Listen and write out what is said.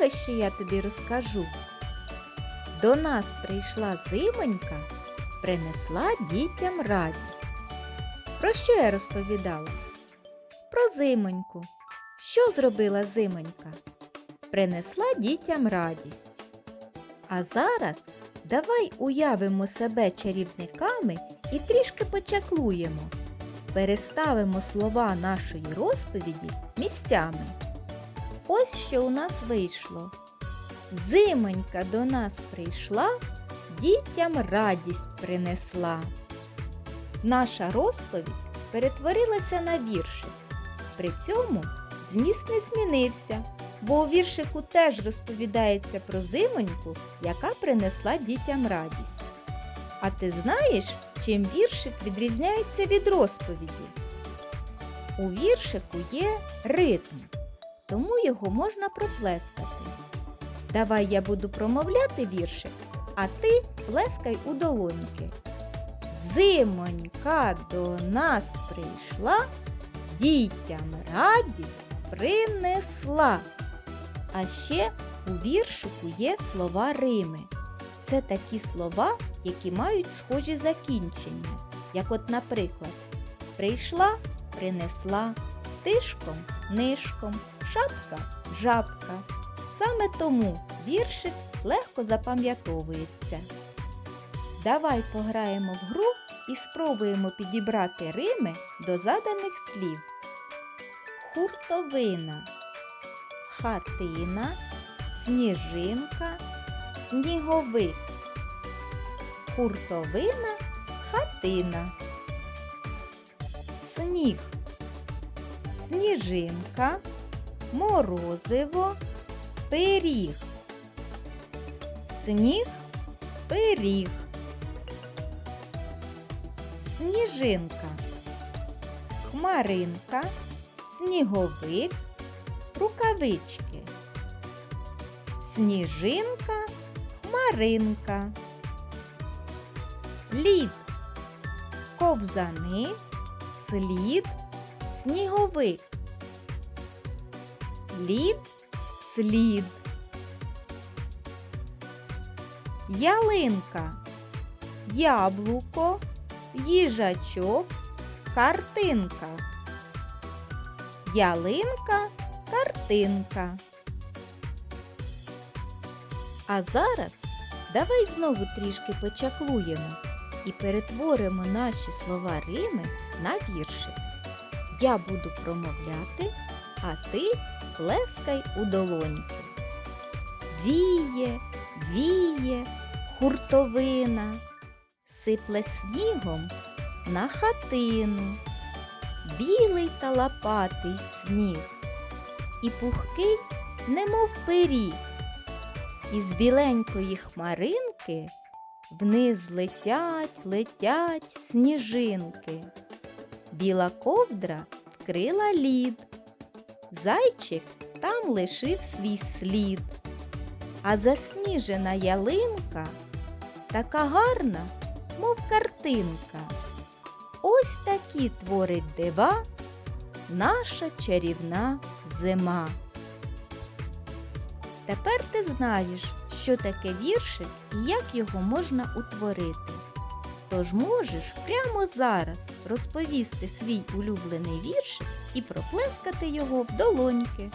Послухай, що я тобі розкажу. До нас прийшла зимонька, принесла дітям радість. Про що я розповідала? Про зимоньку. Що зробила зимонька? Принесла дітям радість. А зараз давай уявимо себе чарівниками і трішки почаклуємо. Переставимо слова нашої розповіді місцями. Ось що у нас вийшло. Зимонька до нас прийшла, дітям радість принесла. Наша розповідь перетворилася на віршик. При цьому зміст не змінився, бо у віршику теж розповідається про зимоньку, яка принесла дітям радість. А ти знаєш, чим віршик відрізняється від розповіді? У віршику є ритм, тому його можна проплескати. Давай я буду промовляти віршик, а ти плескай у долоньки. Зимонька до нас прийшла, дітям радість принесла. А ще у віршику є слова Рими. Це такі слова, які мають схожі закінчення, як от, наприклад, прийшла, принесла, тишком, нишком, шапка, жабка. Саме тому віршик легко запам'ятовується. Давай пограємо в гру і спробуємо підібрати рими до заданих слів. Хуртовина, хатина, сніжинка, сніговик. Хуртовина, хатина. Сніг, сніжинка, морозиво, пиріг. Сніг, пиріг. Сніжинка, хмаринка, сніговик, рукавички. Сніжинка, хмаринка. Лід, ковзани, слід, сніговик. Лід, слід. Ялинка, яблуко, їжачок, картинка. Ялинка, картинка. А зараз давай знову трішки почаклуємо і перетворимо наші слова Рими на віршик. Я буду промовляти, а ти плескай у долоньки. Віє, віє, хуртовина, сипле снігом на хатину, білий та лопатий сніг, і пухкий, немов пиріг. Із біленької хмаринки вниз летять, летять сніжинки. Біла ковдра вкрила лід. Зайчик там лишив свій слід. А засніжена ялинка така гарна, мов картинка. Ось такі творить дива наша чарівна зима. Тепер ти знаєш, що таке віршик і як його можна утворити. Тож можеш прямо зараз розповісти свій улюблений вірш і проплескати його в долоньки.